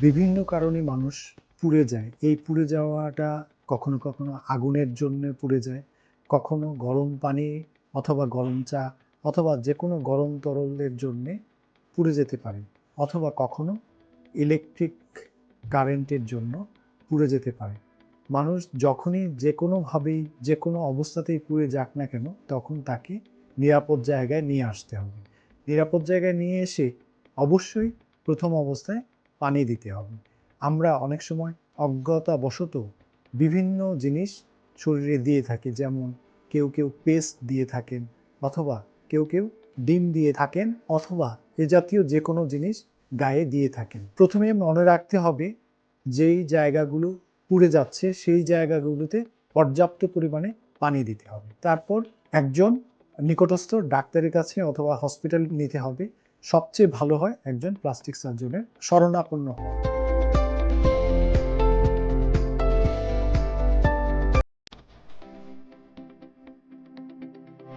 বিভিন্ন কারণে মানুষ পুড়ে যায়। এই পুড়ে যাওয়াটা কখনো কখনো আগুনের জন্য পুড়ে যায়। কখনো গরম পানি অথবা গরম চা অথবা যে কোনো গরম তরলের জন্যে পুড়ে যেতে পারে। অথবা কখনো ইলেকট্রিক কারেন্টের জন্য পুড়ে যেতে পারে। মানুষ যখনই যে কোনোভাবেই যে কোনো অবস্থাতেই পুড়ে যাক না কেন, তখন তাকে নিরাপদ জায়গায় নিয়ে আসতে হবে। নিরাপদ জায়গায় নিয়ে এসে অবশ্যই প্রথম অবস্থায় পানি দিতে হবে। আমরা অনেক সময় অজ্ঞতাবশত বিভিন্ন জিনিস শরীরে দিয়ে থাকি, যেমন কেউ কেউ পেস্ট দিয়ে থাকেন অথবা কেউ কেউ ডিম দিয়ে থাকেন অথবা এ জাতীয় যে কোনো জিনিস গায়ে দিয়ে থাকেন। প্রথমে মনে রাখতে হবে যেই জায়গাগুলো পুড়ে যাচ্ছে সেই জায়গাগুলোতে পর্যাপ্ত পরিমাণে পানি দিতে হবে। তারপর একজন নিকটস্থ ডাক্তারের কাছে অথবা হসপিটাল নিতে হবে সবচেয়ে ভালো হয় একজন প্লাস্টিক সার্জনের শরণাপন্ন হওয়া।